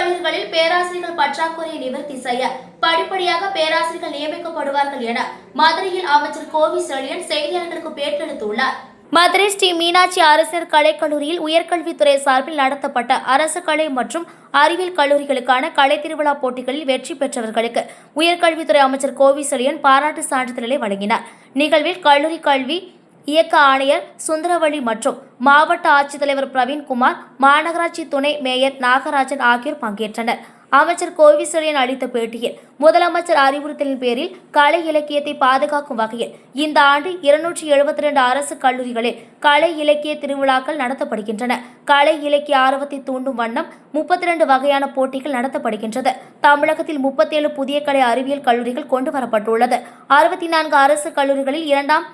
பள்ளிகளில் பேராசிரியர்கள் பற்றாக்குறையை நிவர்த்தி செய்ய படிப்படியாக பேராசிரியர்கள் நியமிக்கப்படுவார்கள் என மதுரையில் அமைச்சர் கோவி செழியன் செய்தியாளர்களுக்கு பேட்டெடுத்துள்ளார். மதுரை ஸ்ரீ மீனாட்சி அரசினர் கலைக்கல்லூரியில் உயர்கல்வித்துறை சார்பில் நடத்தப்பட்ட அரசு கலை மற்றும் அறிவியல் கல்லூரிகளுக்கான கலை திருவிழா போட்டிகளில் வெற்றி பெற்றவர்களுக்கு உயர்கல்வித்துறை அமைச்சர் கோவி செழியன் பாராட்டு சான்றிதழை வழங்கினார். நிகழ்வில் கல்லூரி கல்வி இயக்க ஆணையர் சுந்தரவழி மற்றும் மாவட்ட ஆட்சித்தலைவர் பிரவீன்குமார் மாநகராட்சி துணை மேயர் நாகராஜன் ஆகியோர் பங்கேற்றனர். அமைச்சர் கோவிசெழியன் அளித்த பேட்டியில் முதலமைச்சர் அறிவுறுத்தலின் பேரில் கலை இலக்கியத்தை பாதுகாக்கும் வகையில் இந்த ஆண்டு இருநூற்றி எழுபத்தி ரெண்டு அரசு கல்லூரிகளில் கலை இலக்கிய திருவிழாக்கள் நடத்தப்படுகின்றன. கலை இலக்கிய ஆர்வத்தை தூண்டும் வண்ணம் முப்பத்தி ரெண்டு வகையான போட்டிகள் நடத்தப்படுகின்றது. தமிழகத்தில் முப்பத்தேழு புதிய கலை அறிவியல் கல்லூரிகள் கொண்டு வரப்பட்டுள்ளது. அறுபத்தி நான்கு அரசு கல்லூரிகளில் இரண்டாம்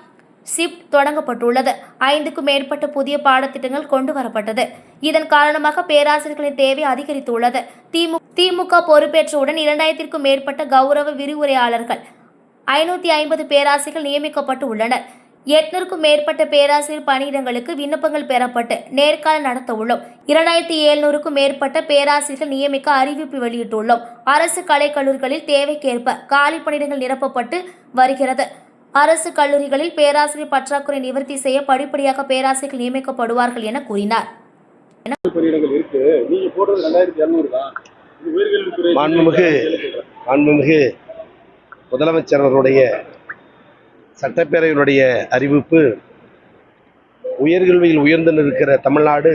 சிப்ட் தொடங்கப்பட்டுள்ளது. ஐந்துக்கும் மேற்பட்ட புதிய பாடத்திட்டங்கள் கொண்டு வரப்பட்டது இதன் காரணமாக பேராசிரியர்களின் தேவை அதிகரித்துள்ளது. திமு திமுக பொறுப்பேற்றவுடன் இரண்டாயிரத்திற்கும் மேற்பட்ட கௌரவ விரிவுரையாளர்கள் ஐநூற்றி ஐம்பது பேராசிரியர்கள் நியமிக்கப்பட்டு உள்ளனர் எட்நூறுக்கும் மேற்பட்ட பேராசிரியர் பணியிடங்களுக்கு விண்ணப்பங்கள் பெறப்பட்டு நேர்காணல் நடத்த உள்ளோம் இரண்டாயிரத்தி எழுநூறுக்கும் மேற்பட்ட பேராசிரியர்கள் நியமிக்க அறிவிப்பு வெளியிட்டுள்ளோம். அரசு கலைக்கல்லூரிகளில் தேவைக்கேற்ப காலி பணியிடங்கள் நிரப்பப்பட்டு வருகிறது. அரசு கல்லூரிகளில் பேராசிரியர் பற்றாக்குறை நிவர்த்தி செய்ய படிப்படியாக பேராசிரியர்கள் நியமிக்கப்படுவார்கள் என கூறினார். மாண்புமிகு மாண்புமிகு முதலமைச்சர் அவருடைய சட்டப்பேரவையினுடைய அறிவிப்பு உயர்கல்வியில் உயர்ந்து நிற்கிற தமிழ்நாடு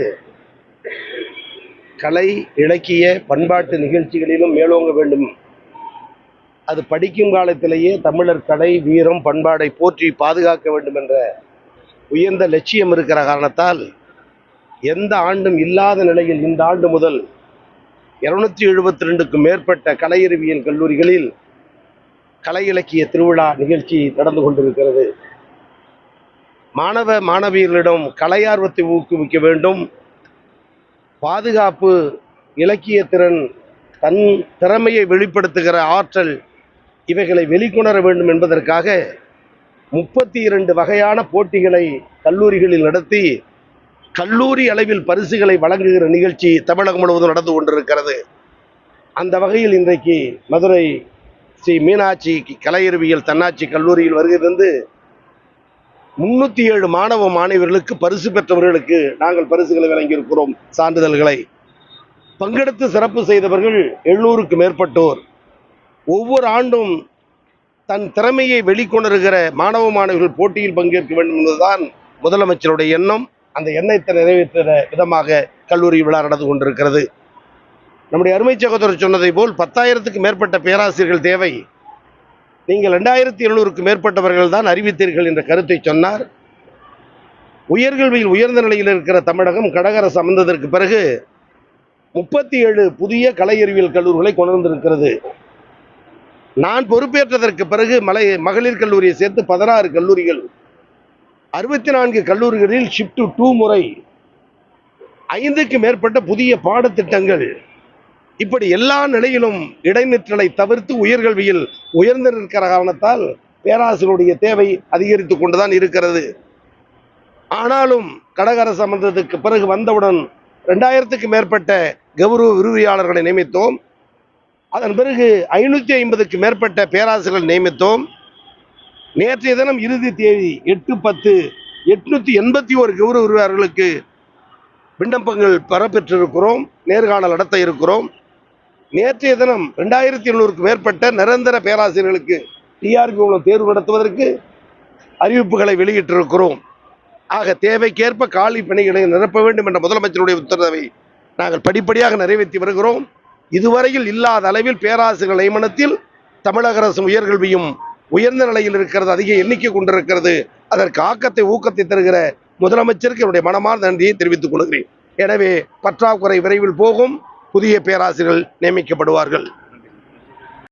கலை இலக்கிய பண்பாட்டு நிகழ்ச்சிகளிலும் மேலோங்க வேண்டும். அது படிக்கும் காலத்திலேயே தமிழர் கலை வீரம் பண்பாடை போற்றி பாதுகாக்க வேண்டும் என்ற உயர்ந்த லட்சியம் இருக்கிற காரணத்தால் எந்த ஆண்டும் இல்லாத நிலையில் இந்த ஆண்டு முதல் இருநூற்றி எழுபத்தி ரெண்டுக்கும் மேற்பட்ட கலையறிவியல் கல்லூரிகளில் கலை இலக்கிய திருவிழா நிகழ்ச்சி நடந்து கொண்டிருக்கிறது. மாணவ மாணவியர்களிடம் கலையார்வத்தை ஊக்குவிக்க வேண்டும். பாதுகாப்பு இலக்கிய திறன் தன் திறமையை வெளிப்படுத்துகிற ஆற்றல் இவைகளை வெளிக்கொணர வேண்டும் என்பதற்காக முப்பத்தி இரண்டு வகையான போட்டிகளை கல்லூரிகளில் நடத்தி கல்லூரி அளவில் பரிசுகளை வழங்குகிற நிகழ்ச்சி தமிழகம் முழுவதும் நடந்து கொண்டிருக்கிறது. அந்த வகையில் இன்றைக்கு மதுரை ஸ்ரீ மீனாட்சி கலையறிவியல் தன்னாட்சி கல்லூரியில் வருகிறது. முன்னூற்றி ஏழு மாணவ மாணவர்களுக்கு பரிசு பெற்றவர்களுக்கு நாங்கள் பரிசுகளை வழங்கியிருக்கிறோம் சான்றிதழ்களை. பங்கெடுத்து சிறப்பு செய்தவர்கள் எழுநூறுக்கு மேற்பட்டோர். ஒவ்வொரு ஆண்டும் தன் திறமையை வெளிக்கொணருகிற மாணவ மாணவிகள் போட்டியில் பங்கேற்க வேண்டும் என்பதுதான் முதலமைச்சருடைய எண்ணம். அந்த எண்ணத்தை நிறைவேற்றுகிற விதமாக கல்லூரி விழா நடந்து கொண்டிருக்கிறது. நம்முடைய அருமை சகோதரர் சொன்னதை போல் பத்தாயிரத்துக்கு மேற்பட்ட பேராசிரியர்கள் தேவை. நீங்கள் ரெண்டாயிரத்தி எழுநூறுக்கு மேற்பட்டவர்கள் தான் அறிவித்தீர்கள் என்ற கருத்தை சொன்னார். உயர்கல்வியில் உயர்ந்த நிலையில் இருக்கிற தமிழகம் கடகரசு அமர்ந்ததற்கு பிறகு முப்பத்தி ஏழு புதிய கலை அறிவியல் கல்லூரிகளை கொண்டு வந்திருக்கிறது நான் பொறுப்பேற்றதற்கு பிறகு மலை மகளிர் கல்லூரியை சேர்த்து பதினாறு கல்லூரிகள். அறுபத்தி நான்கு கல்லூரிகளில் ஷிஃப்ட் டூ முறை. ஐந்துக்கு மேற்பட்ட புதிய பாடத்திட்டங்கள். இப்படி எல்லா நிலையிலும் இடைநிற்றலை தவிர்த்து உயர்கல்வியில் உயர்ந்து நிற்கிற காரணத்தால் பேராசிரியருடைய தேவை அதிகரித்து கொண்டுதான் இருக்கிறது. ஆனாலும் கடகரசு அமர்ந்ததுக்கு பிறகு வந்தவுடன் ரெண்டாயிரத்துக்கு மேற்பட்ட கௌரவ விரிவுரையாளர்களை நியமித்தோம். அதன் பிறகு ஐநூற்றி ஐம்பதுக்கு மேற்பட்ட பேராசிரியர்கள் நியமித்தோம். நேற்றைய தினம் இறுதி தேதி எட்டு பத்து எட்நூற்றி எண்பத்தி ஒரு கௌரவ விரிவுரையாளர்களுக்கு விண்ணப்பங்கள் பெறப்பெற்றிருக்கிறோம். நேர்காணல் நடத்த இருக்கிறோம். நேற்றைய தினம் ரெண்டாயிரத்தி எழுநூறுக்கு மேற்பட்ட நிரந்தர பேராசிரியர்களுக்கு டிஆர்பி மூலம் தேர்வு நடத்துவதற்கு அறிவிப்புகளை வெளியிட்டிருக்கிறோம். ஆக தேவைக்கேற்ப காலி பணிகளை நிரப்ப வேண்டும் என்ற முதலமைச்சருடைய உத்தரவை நாங்கள் படிப்படியாக நிறைவேற்றி வருகிறோம். இதுவரையில் இல்லாத அளவில் பேராசிரியர் நியமனத்தில் தமிழக அரசு உயர்கல்வியும் உயர்ந்த நிலையில் இருக்கிறது அதிக எண்ணிக்கை கொண்டிருக்கிறது. அதற்கு ஆக்கத்தை ஊக்கத்தை தருகிற முதலமைச்சருக்கு என்னுடைய மனமார்ந்த நன்றியை தெரிவித்துக் கொள்கிறேன். எனவே பற்றாக்குறை விரைவில் போகும். புதிய பேராசிரியர்கள் நியமிக்கப்படுவார்கள்.